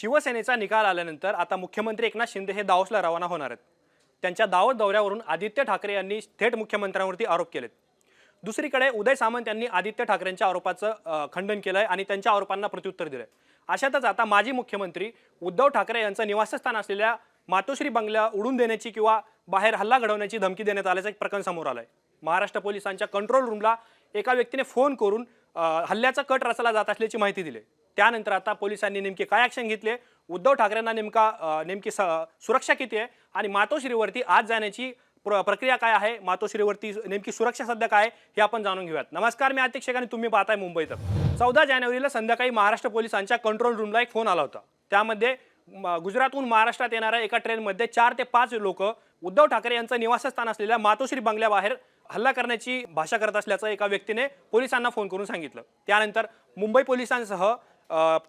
शिवसेनेचा निकाल आल्यानंतर आता मुख्यमंत्री एकनाथ शिंदे हे दावोसला रवाना होणार आहेत. त्यांच्या दावत दौऱ्यावरून आदित्य ठाकरे यांनी थेट मुख्यमंत्र्यांवरती आरोप केलेत. दुसरीकडे उदय सामंत यांनी आदित्य ठाकरेंच्या आरोपाचं खंडन केलं आहे आणि त्यांच्या आरोपांना प्रत्युत्तर दिलंय. अशातच आता माजी मुख्यमंत्री उद्धव ठाकरे यांचं निवासस्थान असलेल्या मातोश्री बंगल्या उडून देण्याची किंवा बाहेर हल्ला घडवण्याची धमकी देण्यात आल्याचं एक प्रकरण समोर आलं आहे महाराष्ट्र पोलिसांच्या कंट्रोल रूमला एका व्यक्तीने फोन करून हल्ल्याचा कट रचला जात असल्याची माहिती दिली त्यानंतर आता पोलिसांनी नेमके काय ॲक्शन घेतले? उद्धव ठाकरेंना नेमका नेमकी स- सुरक्षा किती आहे? आणि मातोश्रीवरती आज जाण्याची प्र- प्रक्रिया काय आहे? मातोश्रीवरती नेमकी सुरक्षा सध्या काय आहे? हे आपण जाणून घेऊयात. नमस्कार मी अतिक्षक आणि तुम्ही पाहताय मुंबईत चौदा जानेवारीला संध्याकाळी महाराष्ट्र पोलिसांच्या कंट्रोल रूमला एक फोन आला होता. त्यामध्ये गुजरातहून महाराष्ट्रात येणाऱ्या एका ट्रेनमध्ये चार ते पाच लोक उद्धव ठाकरे यांचं निवासस्थान असलेल्या मातोश्री बंगल्याबाहेर हल्ला करण्याची भाषा करत असल्याचं एका व्यक्तीने पोलिसांना फोन करून सांगितलं. त्यानंतर मुंबई पोलिसांसह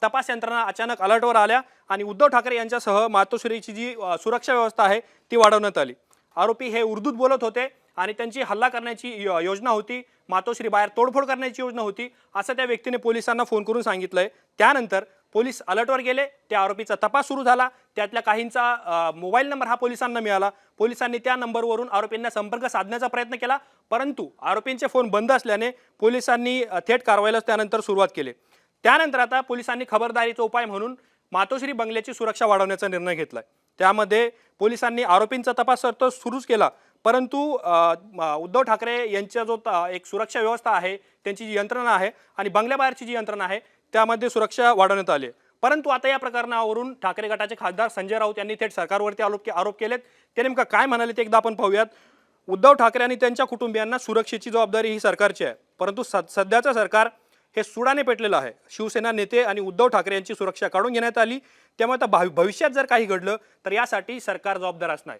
तपास यंत्रणा अचानक अलर्टवर आल्या आणि उद्धव ठाकरे यांच्यासह मातोश्रीची जी सुरक्षा व्यवस्था आहे ती वाढवण्यात आली. आरोपी हे उर्दूत बोलत होते आणि त्यांची हल्ला करण्याची योजना होती. मातोश्री बाहेर तोडफोड करण्याची योजना होती असं त्या व्यक्तीने पोलिसांना फोन करून सांगितलंय. त्यानंतर पोलीस अलर्टवर गेले. त्या आरोपीचा तपास सुरू झाला. त्यातल्या काहींचा मोबाईल नंबर हा पोलिसांना मिळाला. पोलिसांनी त्या नंबरवरून आरोपींना संपर्क साधण्याचा प्रयत्न केला. परंतु आरोपींचे फोन बंद असल्याने पोलिसांनी थेट कारवाईला त्यानंतर सुरुवात केली. त्यानंतर आता पोलिसांनी खबरदारीचा उपाय म्हणून मातोश्री बंगल्याची सुरक्षा वाढवण्याचा निर्णय घेतलाय. त्यामध्ये पोलिसांनी आरोपींचा तपास तर सुरूच केला परंतु उद्धव ठाकरे यांच्या जो त- एक सुरक्षा व्यवस्था आहे त्यांची जी यंत्रणा आहे आणि बंगल्याबाहेरची जी यंत्रणा आहे त्यामध्ये सुरक्षा वाढवण्यात आली आहे. परंतु आता या प्रकरणावरून ठाकरे गटाचे खासदार संजय राऊत यांनी थेट सरकारवरती आरोप आरोप केलेत. ते नेमकं काय म्हणाले ते एकदा आपण पाहूयात. उद्धव ठाकरे आणि त्यांच्या कुटुंबियांना सुरक्षेची जबाबदारी ही सरकारची आहे परंतु सध्याचं सरकार हे सुडाने पेटलेलं आहे. शिवसेना नेते आणि उद्धव ठाकरे यांची सुरक्षा काढून घेण्यात आली. त्यामुळे आता भावि- भविष्यात जर काही घडलं तर यासाठी सरकार जबाबदार असणार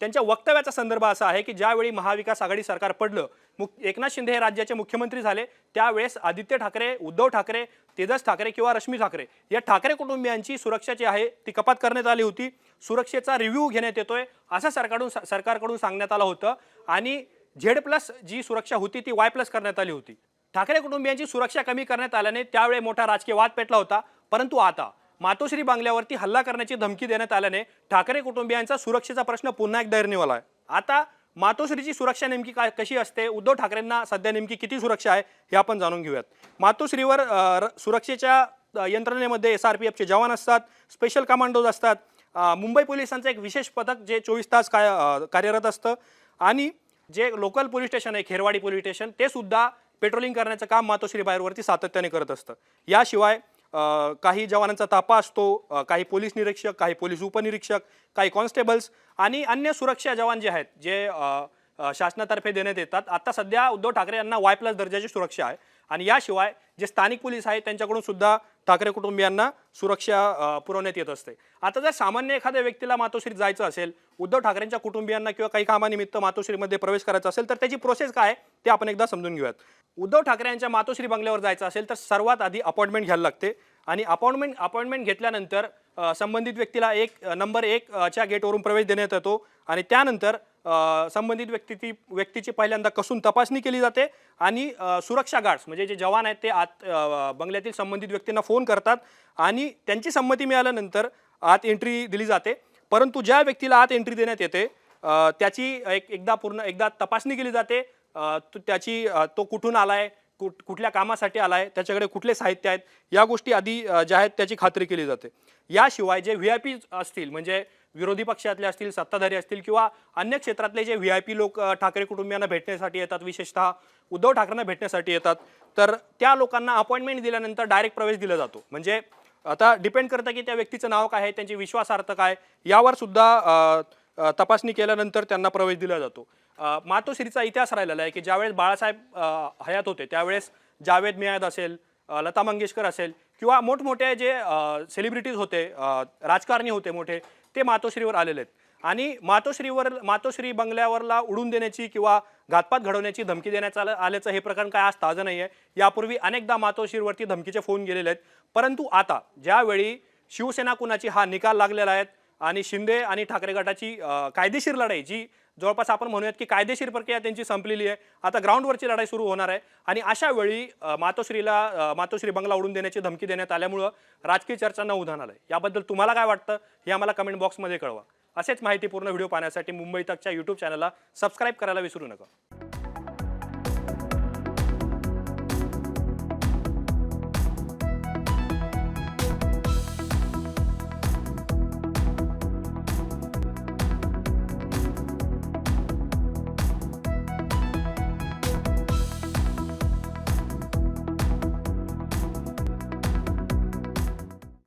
त्यांच्या वक्तव्याचा संदर्भ असा आहे की ज्यावेळी महाविकास आघाडी सरकार पडलं मुख एकनाथ शिंदे हे राज्याचे मुख्यमंत्री झाले त्यावेळेस आदित्य ठाकरे उद्धव ठाकरे तेजस ठाकरे किंवा रश्मी ठाकरे या ठाकरे कुटुंबियांची सुरक्षा जी आहे ती कपात करण्यात आली होती. सुरक्षेचा रिव्ह्यू घेण्यात येतोय असं सरकारकडून सरकारकडून सांगण्यात आलं होतं. आणि झेड प्लस जी सुरक्षा होती ती वाय प्लस करण्यात आली होती. ठाकरे कुटुंबियांची सुरक्षा कमी करण्यात आल्याने त्यावेळी मोठा राजकीय वाद पेटला होता. परंतु आता मातोश्री बंगल्यावरती हल्ला करण्याची धमकी देण्यात आल्याने ठाकरे कुटुंबियांचा सुरक्षेचा प्रश्न पुन्हा एकदा निर्णय आहे. आता मातोश्रीची सुरक्षा नेमकी काय कशी असते? उद्धव ठाकरेंना सध्या नेमकी किती सुरक्षा आहे हे आपण जाणून घेऊयात. मातोश्रीवर र- सुरक्षेच्या यंत्रणेमध्ये एस आर पी एफचे जवान असतात स्पेशल कमांडोज असतात. मुंबई पोलिसांचं एक विशेष पथक जे चोवीस तास काय कार्यरत असतं. आणि जे लोकल पोलीस स्टेशन आहे खेरवाडी पोलीस स्टेशन ते सुद्धा पेट्रोलिंग करण्याचं काम मातोश्री बाहेरवरती सातत्याने करत असतं. याशिवाय काही जवानांचा ताफा असतो काही पोलीस निरीक्षक काही पोलीस उपनिरीक्षक काही कॉन्स्टेबल्स आणि अन्य सुरक्षा जवान जे आहेत जे शासनातर्फे देण्यात येतात. आता सध्या उद्धव ठाकरे यांना वाय प्लस दर्जाची सुरक्षा आहे आणि याशिवाय जे स्थानिक पोलीस आहेत त्यांच्याकडून सुद्धा ठाकरे कुटुंबियांना सुरक्षा पुरवण्यात येत असते. आता जर सामान्य एखाद्या व्यक्तीला मातोश्रीत जायचं असेल उद्धव ठाकरेंच्या कुटुंबियांना किंवा काही कामानिमित्त मातोश्रीमध्ये प्रवेश करायचा असेल तर त्याची प्रोसेस काय आहे ते आपण एकदा समजून घेऊयात. उद्धव ठाकरे यांच्या मातोश्री बंगल्यावर जायचं असेल तर सर्वात आधी अपॉइंटमेंट घ्यायला लागते. आणि अपॉइंटमेंट अपॉइंटमेंट घेतल्यानंतर संबंधित व्यक्तीला एक नंबर एक च्या गेटवरून प्रवेश देण्यात येतो. आणि त्यानंतर संबंधित व्यक्ती व्यक्तीची पहिल्यांदा कसून तपासणी केली जाते आणि सुरक्षा गार्ड्स म्हणजे जे जवान आहेत ते आत बंगल्यातील संबंधित व्यक्तींना फोन करतात आणि त्यांची संमती मिळाल्यानंतर आत एंट्री दिली जाते. परंतु ज्या व्यक्तीला आत एंट्री देण्यात येते त्याची एक एकदा पूर्ण एकदा तपासणी केली जाते. त्याची तो कुठून आला आहे कुठ कुठल्या कामासाठी आला आहे त्याच्याकडे कुठले साहित्य आहेत या गोष्टी आधी ज्या आहेत त्याची खात्री केली जाते. याशिवाय जे व्ही आय पी असतील म्हणजे विरोधी पक्षातले असतील सत्ताधारी असतील किंवा अन्य क्षेत्रातले जे व्ही आय पी लोक ठाकरे कुटुंबियांना भेटण्यासाठी येतात विशेषतः उद्धव ठाकरेंना भेटण्यासाठी येतात तर त्या लोकांना अपॉइंटमेंट दिल्यानंतर डायरेक्ट प्रवेश दिला जातो. म्हणजे आता डिपेंड करतं की त्या व्यक्तीचं नाव काय आहे त्यांची विश्वासार्थ काय यावर सुद्धा तपासणी केल्यानंतर त्यांना प्रवेश दिला जातो. मातोश्रीचा इतिहास राहिलेला आहे की ज्यावेळेस बाळासाहेब हयात होते त्यावेळेस जावेद मियाद असेल लता मंगेशकर असेल किंवा मोठमोठे जे सेलिब्रिटीज होते राजकारणी होते मोठे ते मातोश्रीवर आलेले आहेत. आणि मातोश्रीवर मातोश्री बंगल्यावरला उडून देण्याची किंवा घातपात घडवण्याची धमकी देण्यात आलं आल्याचं हे प्रकरण काय आज ताजं नाही आहे यापूर्वी अनेकदा मातोश्रीवरती धमकीचे फोन गेलेले आहेत. परंतु आता ज्यावेळी शिवसेना कुणाची हा निकाल लागलेला आहे आणि शिंदे आणि ठाकरे गटाची कायदेशीर लढाई जी जवळपास आपण म्हणूयात की कायदेशीर प्रक्रिया त्यांची संपलेली आहे. आता ग्राउंडवरची लढाई सुरू होणार आहे. आणि अशा वेळी मातोश्रीला मातोश्री बंगला उडून देण्याची धमकी देण्यात आल्यामुळं राजकीय चर्चांना उधाण आलं याबद्दल तुम्हाला काय वाटतं हे आम्हाला कमेंट बॉक्समध्ये कळवा. असेच माहितीपूर्ण व्हिडिओ पाहण्यासाठी मुंबई तकच्या यूट्यूब चॅनलला सबस्क्राईब करायला विसरू नका.